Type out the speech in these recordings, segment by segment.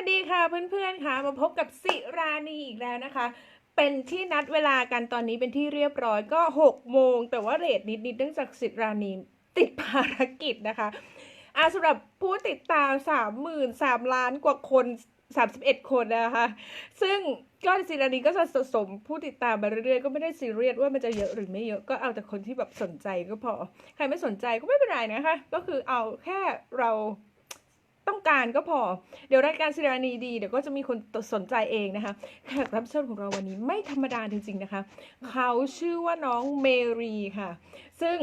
วัสดีค่ะเพื่อนๆค่ะมาพบกับสิรานีอีกแล้วนะคะ เป็นที่นัดเวลากันตอนนี้เป็นที่เรียบร้อยก็6โมง แต่ว่าเรทนิดๆเนื่องจากสิรานีติดภารกิจนะคะอาสำหรับผู้ติดตาม 33 ล้านกว่าคน 31 คนนะคะ ซึ่งก็สิรานีก็จะสะสมผู้ติดตามมาเรื่อยๆ ก็ไม่ได้ซีเรียสว่ามันจะเยอะหรือไม่เยอะก็เอาแต่คนที่แบบสนใจก็พอ ใครไม่สนใจก็ไม่เป็นไรนะคะ ก็คือเอาแค่เรา ต้องการก็พอ เดี๋ยวรายการสิรานีดีเดี๋ยวก็จะมีคนสนใจเองนะคะแขกรับเชิญของเราวันนี้ไม่ธรรมดาจริง ๆนะคะ เขาชื่อว่าน้องเมรีค่ะ ซึ่ง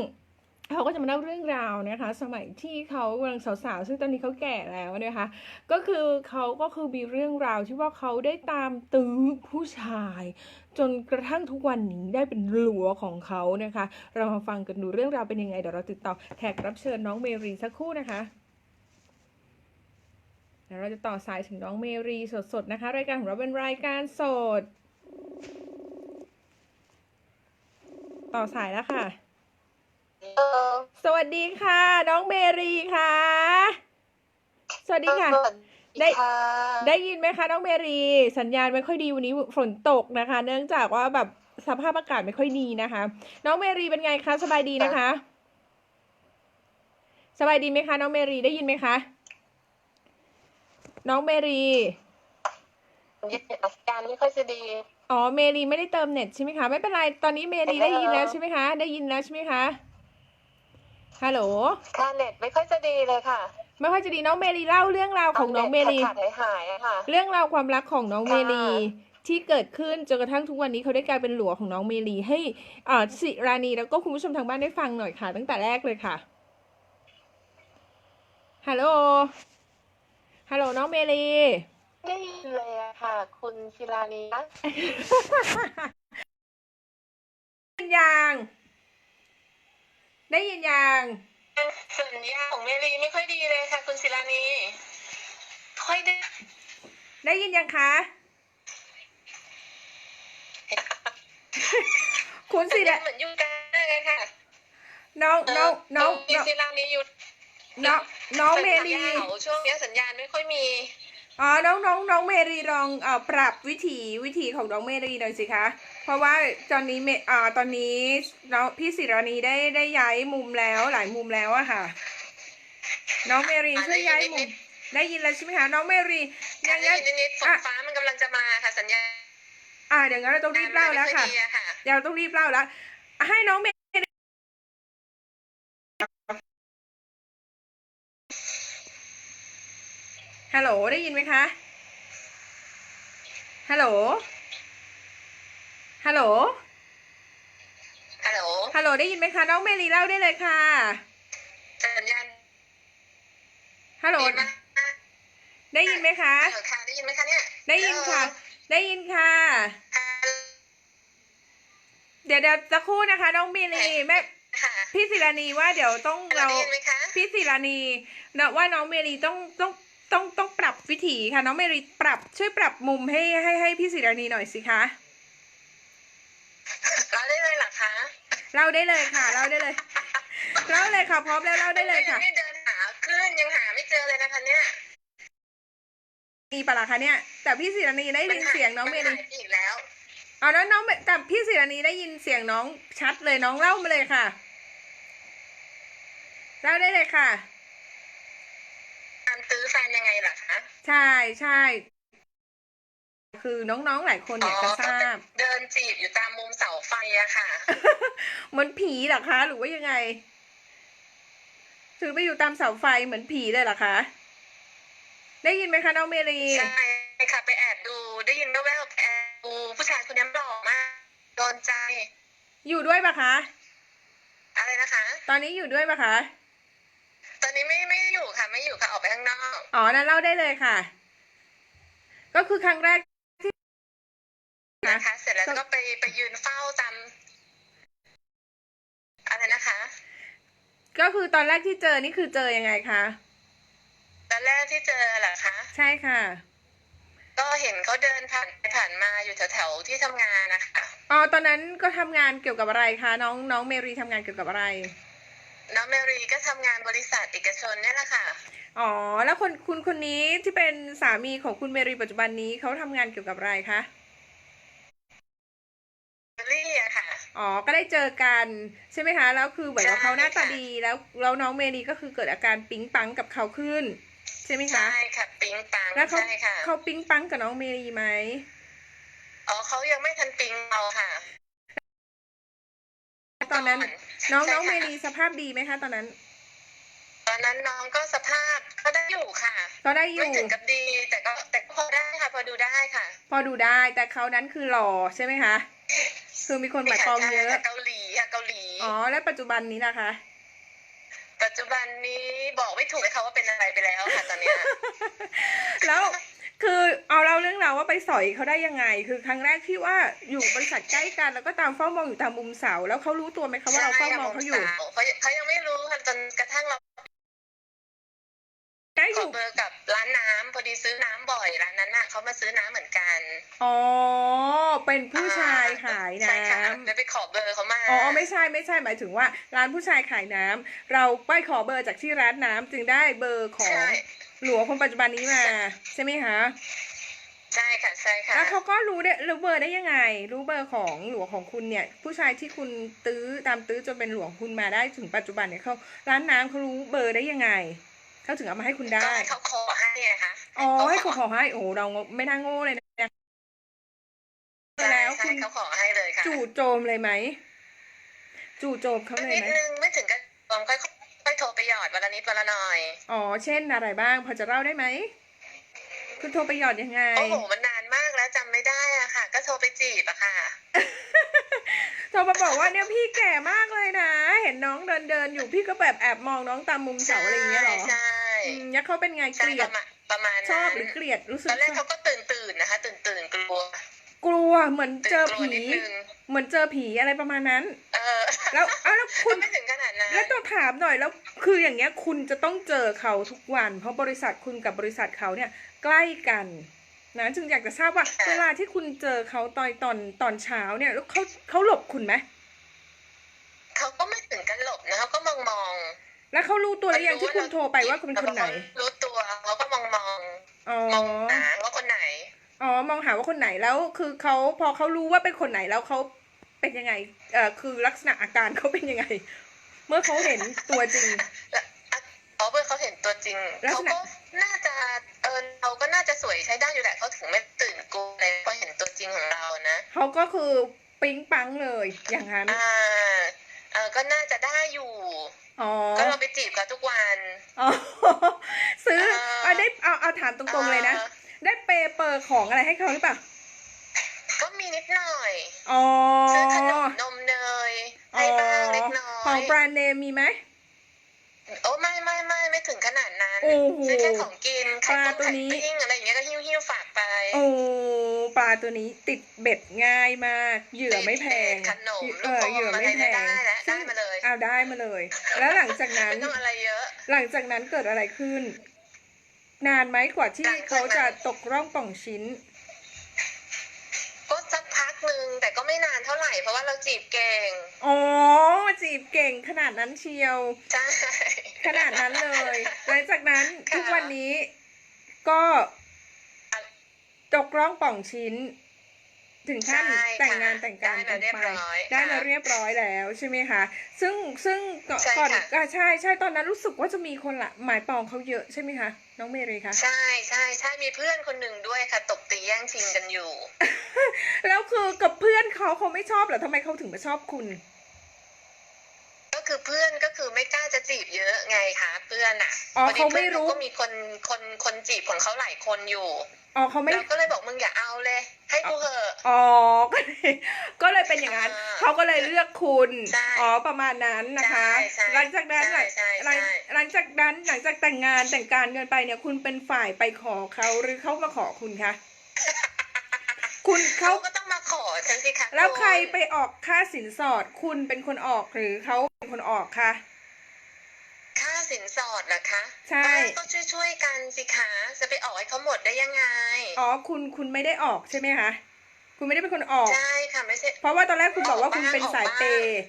เขาก็จะมาเล่าเรื่องราวนะคะ สมัยที่เขากำลังสาวๆ ซึ่งตอนนี้เขาแก่แล้วนะคะ ก็คือเขาก็คือมีเรื่องราวที่ว่าเขาได้ตามตื้อผู้ชาย จนกระทั่งทุกวันนี้ได้เป็นหลัวของเขานะคะ เรามาฟังกันดูเรื่องราวเป็นยังไงเดี๋ยวเราติดต่อแขกรับเชิญน้องเมรีสักครู่นะคะ เดี๋ยวเราจะต่อสายถึงน้องเมรีสดๆนะคะ รายการของเราเป็นรายการสด ต่อสายแล้วค่ะเออสวัสดีค่ะ น้องเมรีค่ะ สวัสดีค่ะสวัสได้ค่ะได้ยินไหมคะน้องเมรี สัญญาณไม่ค่อยดีวันนี้ฝนตกนะคะ เนื่องจากว่าแบบสภาพอากาศไม่ค่อยดีนะคะ น้องเมรีเป็นไงคะสบายดีนะคะ สบายดีไหมคะ น้องเมรีได้ยินไหมคะ น้องเมรีอาการไม่ค่อยจะดี อ๋อ เมรีไม่ได้เติมเน็ตใช่ไหมคะ ไม่เป็นไร ตอนนี้เมรีได้ยินแล้วใช่ไหมคะ ได้ยินแล้วใช่ไหมคะ ฮัลโหลค่าเน็ตไม่ค่อยจะดีเลยค่ะ ไม่ค่อยจะดีน้องเมรีเล่าเรื่องราวของน้องเมรีขาดหายๆอะค่ะ เรื่องราวความรักของน้องเมรีค่ะที่เกิดขึ้นจนกระทั่งทุกวันนี้เขาได้กลายเป็นหลัวของน้องเมรีให้อ่าสิรานีแล้วก็คุณผู้ชมทางบ้านได้ฟังหน่อยค่ะ ตั้งแต่แรกเลยค่ะ ฮัลโหล ฮัลโหลน้องเมรีได้ยินเลยอะค่ะ คุณชิรานีนะได้ยินยัง ได้ยินยัง สัญญาของเมลีไม่ค่อยดีเลยค่ะ คุณชิรานีค่อยได้ได้ยินยังคะ คุณสัสิญญาระณเหมือนอยู่กันเลยค่ะน้องน้องน้องมีน้องชิรานีอยู่ น้องน้องเมรี สัญญาณเขาช่วงเนี้ยสัญญาณไม่ค่อยมี อ๋อ น้องน้องน้องเมรีลองเอ่อปรับวิถีวิถีของน้องเมรีหน่อยสิคะ เพราะว่าตอนนี้เมอ่าตอนนี้น้องพี่ศิรานีได้ได้ย้ายมุมแล้วหลายมุมแล้วอะค่ะ น้องเมรีอะช่วยย้ายมุได้ยินนิดมได้ยินแล้วใช่ไหมคะน้องเมรีอยัย่างงงั้นนิดๆฝนอะ ฟ้ามันกำลังจะมาค่ะสัญญาณอ่าเดี๋ยวงั้นเราต้องรีบเล่าแล้วค่ะ ไม่อยดีอค่ะ เดี๋ยวเราต้องรีบเล่าแล้ว ให้น้องเม ลโหลได้ยินไหมคะ ฮัลโหล ฮัลโหล ฮัลโหล ฮัลโหลได้ยินไหมคะ น้องเมลีเล่าได้เลยค่ะ สัญญาณฮัลโหลดีไหมได้ยินไหมคะ ฮัลโหลค่ะ ได้ยินไหมคะเนี่ย ได้ยินค่ะ ได้ยินค่ะ เดี๋ยวเดี๋ยวจะครู่นะคะ น้องเมลีแม่ค่ะพี่ศิรานีว่าเดี๋ยวต้องเราเราได้ยินไหมคะพี่ศิรานีเนอะว่าน้องเมลีต้องต้อง ต้องต้องปรับวิถีค่ะน้องเมลีปรับช่วยปรับมุมให้ให้ให้พี่ศิรานีหน่อยสิคะเราได้เลยเหรอคะเล่าได้เลยค่ะเล่าได้เลยเล่าเลยค่ะพร้อมแล้วเล่าได้เลยค่ะไม่เดินหาคลื่นยังหาไม่เจอเลยนะคะเนี่ยมีปะล่ะคะเนี่ย แต่พี่ศิรานีได้ยินเสียงน้องเมมัลีหายไปอีกแล้วเอาแล้วน้องแต่พี่ศิรานีได้ยินเสียงน้องชัดเลยน้องเล่ามาเลยค่ะเล่าได้เลยค่ะตามตื้ อแฟนยังไงล่ะคะ ใช่ใช่ คือน้องๆหลายคนอยากจะทราบ เดินจีบอยู่ตามมุมเสาไฟอะค่ะเหมือนผีเหรอคะ หรือว่ายังไง ถือไปอยู่ตามเสาไฟเหมือนผีเลยเหรอคะ ได้ยินไหมคะน้องเมลีใช่ค่ะ ไปแอบดูได้ยินแว่วๆไปแอบดูผู้ชายคนนี้หล่อมากโดนใจ อยู่ด้วยปะคะ อะไรนะคะ ตอนนี้อยู่ด้วยปะคะต อนนี้ไม่ไม่อยู่ค่ะ ไม่อยู่ค่ะ ออกไปข้างนอก อ๋อนั้นเล่าได้เลยค่ะ ก็คือครั้งแรกที่นะคะ เสร็จแล้วก็ไปไปยืนเฝ้าตามอะไรนะคะ ก็คือตอนแรกที่เจอนี่คือเจอยังไงคะตอนแรกที่เจอเหรอคะ ใช่ค่ะ ก็เห็นเขาเดินผ่านไปผ่านมาอยู่แถวๆที่ทำงานนะคะอ๋อตอนนั้นก็ทำงานเกี่ยวกับอะไรคะน้องน้องเมรีทำงานเกี่ยวกับอะไร น้องเมรีก็ทำงานบริษัทเอกชนเนี่ยแหละค่ะ อ๋อ แล้วคนคุณคนนี้ที่เป็นสามีของคุณเมรีปัจจุบันนี้เขาทำงานเกี่ยวกับอะไรคะลี่อะค่ะ อ๋อ ก็ได้เจอกันใช่ไหมคะ แล้วคือเหมือนกับใช่เขาหน้าตาค่ะดีแล้วแล้วน้องเมรีก็คือเกิดอาการปิ๊งปังกับเขาขึ้น ใช่ไหมคะ ใช่ค่ะ ปิงปังแล้วเขาใช่ค่ะเขาปิ๊งปังกับน้องเมรีไหม อ๋อเขายังไม่ทันปิงเราค่ะ ตอนนั้น น้องใช่น้องเมค่ะรีสภาพดีไหมคะ ตอนนั้น ตอนนั้นน้องก็สภาพก็ได้อยู่ค่ะ ก็ได้อไม่ยู่ถึงกับดี แต่ก็แต่ก็พอได้ค่ะ พอดูได้ค่ะ พอดูได้แต่เขานั้นคือหล่อใช่ไหมคะคือมีคนหมายปองเยอะใช่ค่ะเกาหลีค่ะเกาหลีอ๋อแล้วปัจจุบันนี้นะคะ ปัจจุบันนี้บอกไม่ถูกเลยค่ะว่าเป็นอะไรไปแล้วค่ะตอนเนี้ยแล้ว คือเอาเล่าเรื่องราวว่าไปสอยเขาได้ยังไง คือครั้งแรกที่ว่าอยู่บริษัทใกล้กันแล้วก็ตามเฝ้ามองอยู่ตามมุมเสาแล้วเขารู้ตัวไหมคะว่าเราเฝ้ามองเขาอยู่ใช่ค่ะเขาเขายังไม่รู้ค่ะจนกระทั่งเราได้อขอยู่เบอร์กับร้านน้ำพอดีซื้อน้ำบ่อยร้านนั้นน่ะเขามาซื้อน้ำเหมือนกันอ๋อเป็นผู้ชายขายน้ใช่ค่ะำเลยไปขอเบอร์เขามาอ๋อไม่ใช่ไม่ใช่หมายถึงว่า ร้านผู้ชายขายน้ำเราไปขอเบอร์จากที่ร้านน้ำจึงได้เบอร์ของใช่ หลวงคนปัจจุบันนี้มา ใช่ไหมคะใช่ค่ะใช่ค่ะแล้วเขาก็รู้ได้รู้เบอร์ได้ยังไง รู้เบอร์ของหลวงของคุณเนี่ย ผู้ชายที่คุณตื้อตามตื้อจนเป็นหลวงคุณมาได้ถึงปัจจุบันเนี่ยเขาร้านน้ำเขารู้เบอร์ได้ยังไงเขาถึงเอามาให้คุณก็ได้ให้เขาขอให้นะคะอ๋อให้เขาคุณขอให้โอ้โหเราไม่น่าโง่เลยนะใช่แล้วใช่คุณเขาขอให้เลยค่ะจู่โจมเลยไหมจู่โจมเขาเลยนิดไหมนึงไม่ถึงกับผมค่อยค่อย โทรไปหยอดวันละนิดวันละหน่อย อ๋อ เช่นอะไรบ้างพอจะเล่าได้ไหม คุณโทรไปหยอดยังไง โอ้โห มันนานมากแล้วจำไม่ได้อะค่ะ ก็โทรไปจีบอะค่ะ โทรมาบอกว่าเนี่ยพี่แก่มากเลยนะ เห็นน้องเดินเดินๆอยู่พี่ก็แบบแอบมองน้องตามมุมเสาอะไรอย่างเงี้ยเหรอ ใช่อืมแล้วเขาเป็นไงเกใช่ลียปดระมาณประมาณชอบนั้นหรือเกลียดรู้สึกตอนแรกชอเขาบก็ตื่นตื่นๆนะคะ ตื่นตื่นๆกลัว กลัวเหมือนเจอตื่นกลัวผีนิดนึงเหมือนเจอผีอะไรประมาณนั้น เออ แล้วอ้าวแล้วคุก็ณไม่ถึงข นาดนั้นแล้วต้องถามหน่อยแล้วคืออย่างเงี้ยคุณจะต้องเจอเขาทุกวัน เพราะบริษัทคุณกับบริษัทเขาเนี่ยใกล้กันนะจึงอยากจะทราบว่า เวลาที่คุณเจอเขาตอนตอนตอนเช้าเนี่ยแล้วเขาเขาหลบคุณไหมเขาก็ไม่ถึงกันหลบนะเขาก็มองมองแล้วเขารู้ตัวหรือยังที่คุณโทรไปว่าคุณเป็นคนไหน รู้ตัวเขาก็มองมองอ๋อมองหาว่าคนไหนอ๋อมองหาว่าคนไหนแล้วคือเขาพอเขารู้ว่าเป็นคนไหนแล้วเขาเป็นยังไงเอ่อคือลักษณะอาการเขาเป็นยังไง เมื่อเขาเห็นตัวจริงเพราะเพื่อเขาเห็นตัวจริงลักเขาษณะ ก็น่าจะเออเราก็น่าจะสวยใช้ได้อยู่แหละเขาถึงไม่ตื่นกลัวเลยเพราะเห็นตัวจริงของเรานะเขาก็คือปิ๊งปังเลยอย่างนั้น อ่าเออก็น่าจะได้อยู่ อ๋อ ก็เราไปจีบเขาทุกวันอ๋อ ซื้อเอ่อเอาได้เอาเอาถามตรงๆเลยนะอ่าได้เปย์เปอร์ของอะไรให้เขาหรือเปล่า ก็มีนิดหน่อย อ๋อ ซื้อขนมนมเนย ให้บ้างเล็กน้อของยแบรนด์เนมมีไหมโอ้ไม่ไม่ไม่ไม่ถึงขนาดนั้นโอ้โหซื้อแค่ของกินไข่ปลาต้มตัวไข่นี้ปิ้งอะไรอย่างเงี้ยก็หิ้วหิ้วฝากไปโอ้ปลาตัวนี้ติดเบ็ดง่ายมาก เหยื่อไม่แพงขนมเอลูกออเหยื่อมอะไรไม่แพเนี่ยงได้แล้วได้มาเลยเอาได้มาเลย แล้วหลังจากนั้นไม่ต้องอะไรเยอะหลังจากนั้นเกิดอะไรขึ้น นานไหมกว่าที่หลังจากนั้นเขาจะตกร่องป่องชิ้นก็สักพักหนึ่ง แต่ก็ไม่นานเท่าไหร่เพราะว่าเราจีบเก่งอ๋อจีบเก่งขนาดนั้นเชียว ใช่ ขนาดนั้นเลยหลังจากนั้นค่ะ ทุกวันนี้ ก็ตกร่องป่องชิ้น ถึงขั้นใช่แต่งงานค่ะแต่งการได้กันมาไปเรียบร้อยได้มาค่ะเรียบร้อยแล้วใช่ไหมคะซึ่งซึ่งก่อนใช่ก่อนค่ะ อ่าใช่ใช่ตอนนั้นรู้สึกว่าจะมีคนละหมายปองเขาเยอะใช่ไหมคะน้องเมรีคะ ใช่ใช่ใช่มีเพื่อนคนหนึ่งด้วยค่ะ ตบตีแย่งชิงกันอยู่ แล้วคือกับเพื่อนเขาเขาไม่ชอบเหรอทำไมเขาถึงมาชอบคุณ ก็คือเพื่อนก็คือไม่กล้าจะจีบเยอะไงคะเพื่อนอะอ๋อพดีเขาไม่รู้ พื่อนก็มีคนคนคนจีบของเขาหลายคนอยู่อ๋อเขาไม่ เราก็เลยบอกมึงอย่าเอาเลย ให้กูเหอะ อ๋อ ก็เลยก็เลยเป็นอย่างนั้น อ่าเขาก็เลยเลือกคุณ ใช่อ๋อ ประมาณนั้นนะคะ ใช่ใช่หลังจากนั้นใช่ใช่หลังใช่ หลังจากนั้นหลังจากแต่งงานแต่งการเงินไปเนี่ย คุณเป็นฝ่ายไปขอเขาหรือเขามาขอคุณคะ คุณเขาเขาก็ต้องมาขอฉันสิคะแล้วใครณไปออกค่าสินสอด คุณเป็นคนออกหรือเขาเป็นคนออกคะ ค่าสินสอดเหรอคะใช่ก็ช่วยช่วยๆกันสิคะ จะไปออกให้เขาหมดได้ยังไง อ๋อคุณคุณไม่ได้ออกใช่ไหมคะคุณไม่ได้เป็นคนออก ใช่ค่ะไม่ใช่ เพราะว่าตอนแรกคุณบอกว่าคุณเป็นสายเปย์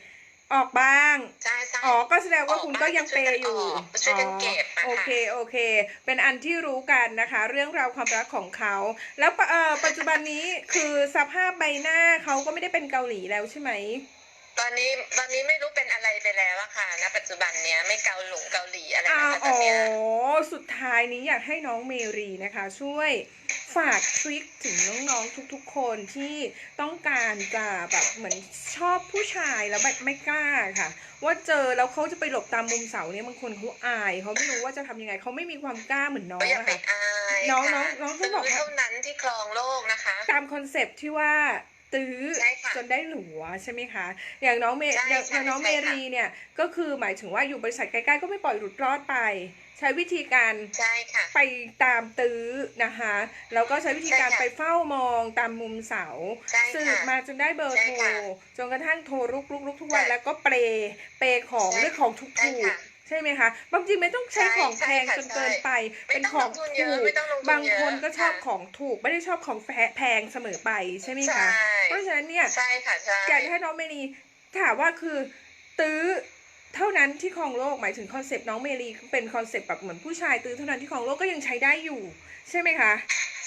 ออกบ้าง ใช่ใช่อ๋อ ก็แสดงว่าคุณก็ยังเปย์อยู่ช่วยกันเก็บอะโอค่ะเค โอเค เป็นอันที่รู้กันนะคะ เรื่องราวความรักของเขา แล้วปะเอ่อปัจจุบันนี้คือสภาพใบหน้าเขาก็ไม่ได้เป็นเกาหลีแล้วใช่ไหม ตอนนี้ตอนนี้ไม่รู้เป็นอะไรไปแล้วอะค่ะณปัจจุบันเนี้ยไม่เกาหลงเกาหลีอะไรอ่านะคะตอ๋อนอเนี้ยสุดท้ายนี้อยากให้น้องเมรีนะคะ ช่วย ฝากทริคถึงน้องๆทุกๆคนที่ต้องการจะแบบเหมือนชอบผู้ชายแล้วแบบไม่กล้าค่ะ ว่าเจอแล้วเขาจะไปหลบตามมุมเสาเนี่ยบางคนเขาอายเขาไม่รู้ว่าจะทำยังไงเขาไม่มีความกล้าเหมือนน้องก็อย่าอะไปค่ะอายน้องค่ะน้องน้องต้องบอกว่าซื้เท่านั้นที่ครองโลกนะคะ ตามคอนเซปต์ที่ว่า ตื้อใช่ค่ะจนได้หลัวใช่ไหมคะ อย่างน้องเมใช่อย่างใช่อย่างน้องใช่เมค่ะรีเนี่ยก็คือหมายถึงว่าอยู่บริษัทใกล้ๆก็ไม่ปล่อยหลุดรอดไป ใช้วิธีการใช่ค่ะไปตามตื้อนะคะแล้วก็ใช้วิธีการใช่ค่ะไปเฝ้ามองตามมุมเสาใช่ค่ะสืบมาจนได้เบอร์ใช่โทรค่ะจนกระทั่งโทรลุกลุกลุกทุกวันใช่แล้วก็เปรย์เปย์ของใช่ด้วยของถูกใช่ถูกค่ะ ใช่ไหมคะ บางทีไม่ต้องใช้ใช่ของแพงใช่ค่ะจนเกินไปไม่เป็นต้องของลงทุนถูเยอะกไม่ต้องลงทุนบางคนก็ชอบเยอะของถูก ไม่ได้ชอบของแพแพงเสมอไปใช่ไหมใช่คะ เพราะฉะนั้นเนี่ยใช่ค่ะใช่อยากจะให้น้องเมรีถามว่าคือตื้อเท่านั้นที่ครองโลกหมายถึงคอนเซปต์น้องเมรีเป็นคอนเซปต์แบบเหมือนผู้ชายตื้อเท่านั้นที่ครองโลกก็ยังใช้ได้อยู่ ใช่ไหมคะ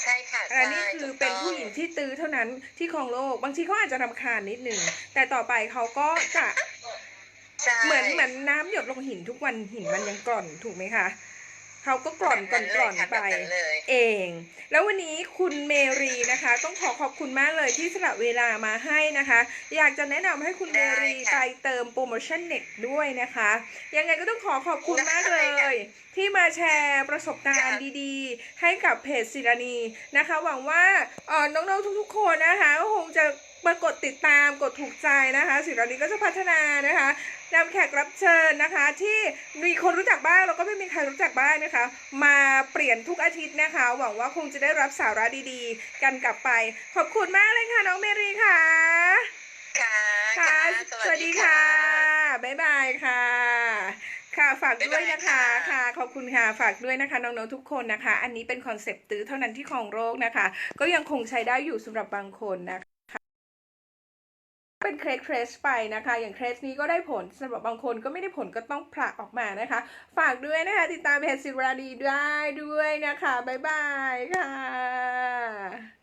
ใช่ค่ะอันนี้ใช่คือถูกเป็นต้องผู้หญิงที่ตื้อเท่านั้นที่ครองโลก บางทีเขาอาจจะรำคาญนิดหนึ่งแต่ต่อไปเขาก็จะใช่ เหมือนเหมือนน้ำหยดลงหินทุกวันหินมันยังกร่อนถูกไหมคะเขาก็กร่อนกร่อนกร่อนแบบไปนั้นเลยเอง แล้ววันนี้คุณเมรีนะคะ ต้องขอขอบคุณมากเลยที่สละเวลามาให้นะคะ อยากจะแนะนำให้คุณเมรีไปเติมโปรโมชั่นเน็ตด้วยนะคะ ยังไงก็ต้องขอขอบคุณมากเลย ที่มาแชร์ประสบการณ์ดีๆ ให้กับเพจศิรานีนะคะ หวังว่าเอ่อน้องๆทุกๆคนนะคะก็คงจะ มากดติดตามกดถูกใจนะคะศิรานีก็จะพัฒนานะคะนำแขกรับเชิญนะคะ ที่มีคนรู้จักบ้างแล้วก็ไม่มีใครรู้จักบ้างนะคะ มาเปลี่ยนทุกอาทิตย์นะคะ หวังว่าคงจะได้รับสาระดีๆ กันกลับไป ขอบคุณมากเลยค่ะน้องเมรีค่ะ ค่ะค่ะ สวัสดีค่ะ บ๊ายบายค่ะค่ะฝากด้วยนะคะค่ะขอบคุณค่ะฝากด้วยนะคะน้องๆทุกคนนะคะ อันนี้เป็นคอนเซปต์ตื้อเท่านั้นที่ครองโรคนะคะ ก็ยังคงใช้ได้อยู่สำหรับบางคนนะคะ เป็นเครสเครสไปนะคะ อย่างเครสนี้ก็ได้ผลสำหรับบางคนก็ไม่ได้ผลก็ต้องผลักออกมานะคะ ฝากด้วยนะคะ ติดตามเพจสิราดีได้ด้วยนะคะ บ๊ายบายค่ะ